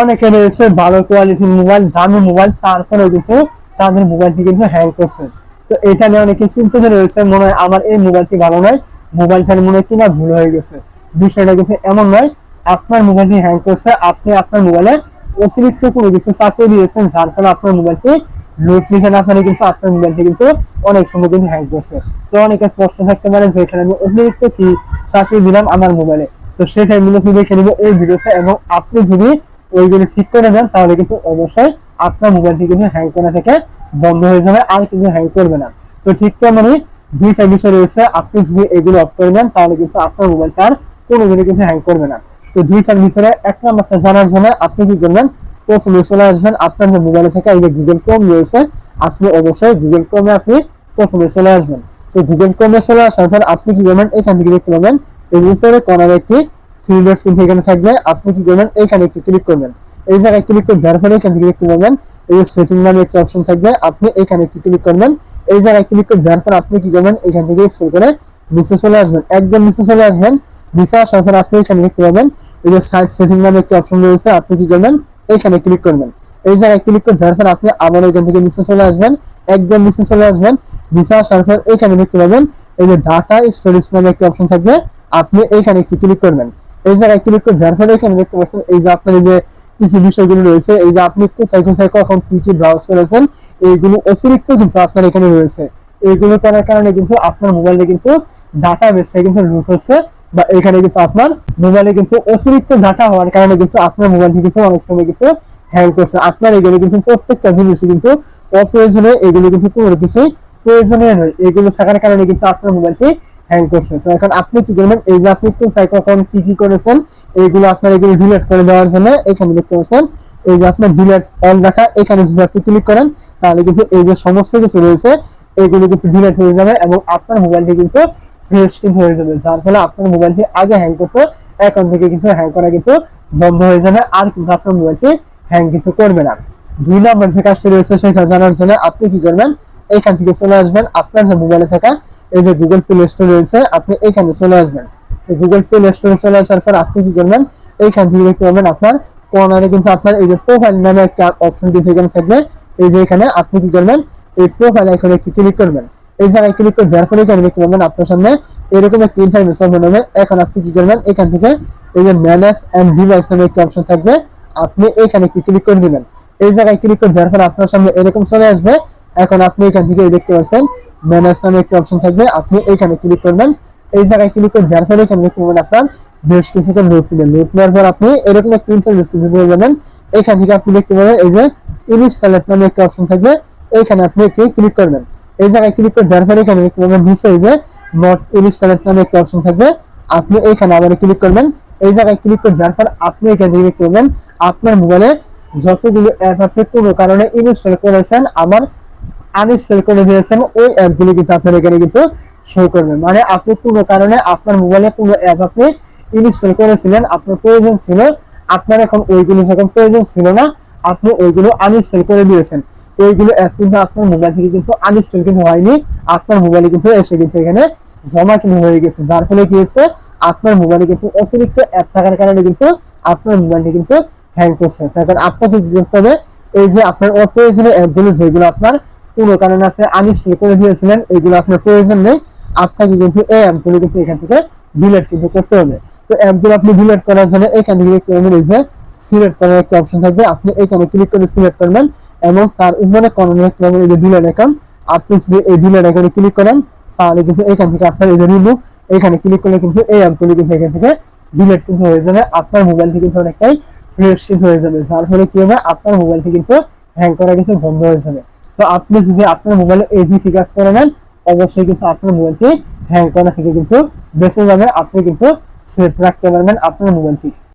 অনেকে রয়েছে ভালো কোয়ালিটির মোবাইল দামি মোবাইল তারপরেও কিন্তু তাদের মোবাইলটি কিন্তু হ্যাং করছে। তো এটা নিয়ে অনেকে চিন্তিত রয়েছে, মনে হয় আমার এই মোবাইলটি ভালো নয় মোবাইলটার মনে হয় কিনা ভুল হয়ে গেছে। বিষয়টা কিন্তু এমন নয়, আপনার মোবাইলটি হ্যাং করছে, আপনি আপনার মোবাইলে অতিরিক্ত কোনো কিছু চাপিয়ে দিয়েছেন, যার ফলে আপনার মোবাইলটি লোড নিতে না পারে, কিন্তু আপনার মোবাইলটি কিন্তু অনেক সময় কিন্তু হ্যাং করছে। তো অনেকের প্রশ্ন থাকতে পারে যে এখানে আমি অতিরিক্ত কি চাপিয়ে দিলাম আমার মোবাইলে তো সেটাই মূলত দেখে নিব এই ভিডিওতে, এবং আপনি যদি ওইগুলো ঠিক করে দেন, তাহলে কিন্তু অবশ্যই আপনার মোবাইলটি কিন্তু হ্যাং করা থেকে বন্ধ হয়ে যাবে, আর কিন্তু হ্যাং করবে না। তো ঠিক তেমনি দুইটা বিষয় রয়েছে, আপনি যদি এগুলো অফ করে দেন, তাহলে কিন্তু আপনার মোবাইলটা আর কোনো দিনই কিন্তু হ্যাং করবে না। তো দুইটার ভিতরে এক নাম্বারটা জানার জন্য আপনি কি করবেন? প্রথমে চলে আসবেন আপনার যে মোবাইলে থেকে এই যে গুগল ক্রোম রয়েছে, আপনি অবশ্যই গুগল ক্রোমে আপনি প্রথমে চলে আসবেন। তো গুগল ক্রোমে চলে আসার পর আপনি কি করবেন? এখান থেকে দেখতে পাবেন এর উপরে কর্নারে একটি থ্রি এখানে থাকবে। আপনি কি করবেন? এখানে একটু ক্লিক করবেন। এই জায়গায় ক্লিক করে দেওয়ার পরে এখান থেকে দেখতে পাবেন এই যে সেটিং নামে একটা অপশন থাকবে, আপনি এখানে একটু ক্লিক করবেন। এই জায়গায় ক্লিক করে দেওয়ার পর আপনি কি করবেন? এখান থেকে স্ক্রল করে নিচে চলে আসবেন। একদম নিচে চলে আসবেন। নিচে আসার পর আপনি এখানে দেখতে পাবেন, এই যে সাইড সেটিং নামে একটা অপশন রয়েছে, আপনি কি করবেন? এখানে ক্লিক করবেন। এই জায়গায় ক্লিক করে দেওয়ার পর আপনি আবার এখান থেকে নিচে চলে আসবেন। একদম নিচে চলে আসবেন। নিচে আসার পর এখানে দেখতে পাবেন, এই যে ডাটা স্টোরেজ নামে একটা অপশন থাকবে। আপনি এইখানে একটু ক্লিক করবেন। এই জায়গায় ক্লিক করে দেওয়ার এখানে দেখতে পাচ্ছেন, এই যে আপনার যে কিছু বিষয়গুলো রয়েছে, এই যে আপনি কোথায় কোথায়, কখন কি কি ব্রাউজ করেছেন, এইগুলো অতিরিক্ত কিন্তু আপনার এখানে রয়েছে। এইগুলো করার কারণে কিন্তু আপনার মোবাইলে কিন্তু ডাটা বেসটা কিন্তু লুট হচ্ছে বা এখানে কিন্তু আপনার মোবাইলে কিন্তু অতিরিক্ত ডাটা হওয়ার কারণে কিন্তু আপনার মোবাইলটি কিন্তু অনেক সময় কিন্তু হ্যাং করছে। আপনার এগুলো কিন্তু প্রত্যেকটা জিনিসই কিন্তু অপ্রয়োজনীয়, এগুলো কিন্তু কোনো কিছুই প্রয়োজনীয় নয়। এগুলো থাকার কারণে কিন্তু আপনার মোবাইলটি হ্যাং করছে। তো এখন আপনি কি করবেন? এই যে আপনি কোথায় কখন কি কি করেছেন, এইগুলো আপনার এগুলো ডিলিট করে দেওয়ার জন্য এখানে দেখতে পাচ্ছেন, এই যে আপনার ডিলিট অন রাখা, এখানে যদি আপনি ক্লিক করেন, তাহলে কিন্তু এই যে সমস্ত কিছু রয়েছে, এগুলো কিন্তু ডিলিট হয়ে যাবে এবং আপনার মোবাইলটি কিন্তু ফ্রেশ কিন্তু হয়ে যাবে। যার ফলে আপনার মোবাইলটি আগে হ্যাং করতো, এখন থেকে কিন্তু হ্যাং করা কিন্তু বন্ধ হয়ে যাবে, আর কিন্তু আপনার মোবাইলটি হ্যাং কিন্তু করবে না। দুই নম্বর যে কাজটি রয়েছে, সেটা জানার জন্য আপনি কি করবেন, এখান থেকে চলে আসবেন। আপনার যে মোবাইলে থাকা এই যে গুগল প্লে স্টোর রয়েছে, আপনি এখানে চলে আসবেন। গুগল প্লে স্টোরে চলে আসার পর আপনি কি করবেন? এইখান থেকে দেখতে পাবেন আপনার কর্নারে কিন্তু আপনার এই যে প্রোফাইল নামে একটা অপশন কিন্তু এখানে থাকবে। এই যে এখানে আপনি কি করবেন? এই প্রোফাইল আইকনে একটু ক্লিক করবেন। এই জায়গায় ক্লিক করে দেওয়ার পরে এখানে দেখতে পাবেন আপনার সামনে এরকম একটা ইন্টারভিউ সামনে নামে এখন আপনি কি করবেন? এখান থেকে এই যে ম্যানেজ এন্ড ডিভাইস নামে একটা অপশন থাকবে। আপনি এখানে একটু ক্লিক করে দিবেন। এই জায়গায় ক্লিক করে দেওয়ার পর আপনার সামনে এরকম চলে আসবে। এখন আপনি এখান থেকে দেখতে পাচ্ছেন ম্যানেজ নামে একটা অপশন থাকবে, আপনি এখানে ক্লিক করবেন। এই জায়গায় ক্লিক করে দেওয়ার পরে এখানে দেখতে পাবেন আপনার বেশ কিছুক্ষণ নোট নেবেন নোট নেওয়ার পর আপনি এরকম একটা ইন্টারভিউ কিন্তু পেয়ে যাবেন। এখান থেকে আপনি দেখতে পাবেন এই যে ইলিশ প্যালেট নামে একটা অপশন থাকবে এইখানে আপনি একটু ক্লিক করবেন। এই জায়গায় ক্লিক করে দেওয়ার পরে এখানে দেখতে পাবেন নিচে এই যে নট ইনস্টলেট নামে একটা অপশন থাকবে, আপনি এইখানে আবার ক্লিক করবেন। এই জায়গায় ক্লিক করে দেওয়ার পর আপনি এখান থেকে দেখতে পাবেন, আপনার মোবাইলে যতগুলো অ্যাপ আপনি কোনো কারণে ইনস্টল করেছেন আবার আনইনস্টল করে দিয়েছেন, ওই অ্যাপগুলো কিন্তু আপনার এখানে কিন্তু শো করবে মানে আপনি কোনো কারণে আপনার মোবাইলে কোনো অ্যাপ আপনি ইনস্টল করেছিলেন, আপনার প্রয়োজন ছিল, আপনার এখন ওইগুলো যখন প্রয়োজন ছিল না, আপনি ওইগুলো আনইনস্টল করে দিয়েছেন। ওইগুলো অ্যাপ কিন্তু আপনার মোবাইল থেকে কিন্তু আনইনস্টল কিন্তু হয়নি, আপনার মোবাইলে কিন্তু এসে কিন্তু এখানে জমা কিন্তু হয়ে গেছে। যার ফলে কি হচ্ছে আপনার মোবাইলে কিন্তু অতিরিক্ত অ্যাপ থাকার কারণে কিন্তু আপনার মোবাইলটি কিন্তু হ্যাং করছে। তার কারণ আপনাকে করতে হবে, এই যে আপনার অপ্রয়োজনীয় অ্যাপগুলো যেগুলো আপনার কোনো কারণে আপনি আনইনস্টল করে দিয়েছিলেন, এগুলো আপনার প্রয়োজন নেই। আপনাকে কিন্তু এই অ্যাপগুলো কিন্তু এখান থেকে ডিলিট কিন্তু করতে হবে। তো অ্যাপগুলো আপনি ডিলিট করার জন্য এখান থেকে দেখতে পাবেন এই যে সিলেক্ট করার একটা অপশন থাকবে। আপনি এখানে ক্লিক করে সিলেক্ট করবেন এবং তার উপরে কর্নারে দেখতে পাবেন এই যে ডিলিট অ্যাকাউন্ট আপনি যদি এই ডিলিট অ্যাকাউন্টে ক্লিক করেন, তাহলে কিন্তু এখান থেকে আপনার এই যে রিমুভ এখানে ক্লিক করলে কিন্তু এই অ্যাপগুলো কিন্তু এখান থেকে ডিলিট কিন্তু হয়ে যাবে। আপনার মোবাইলটি কিন্তু অনেকটাই ফ্রেশ কিন্তু হয়ে যাবে। যার ফলে কি হবে? আপনার মোবাইলটি কিন্তু হ্যাং করা কিন্তু বন্ধ হয়ে যাবে। তো আপনি যদি আপনার মোবাইলে এই দুইটি কাজ করে নেন, অবশ্যই কিন্তু আপনার মোবাইলটি হ্যাং করা থেকে কিন্তু বেঁচে যাবে আপনি কিন্তু সেফ রাখতে পারবেন আপনার মোবাইলটি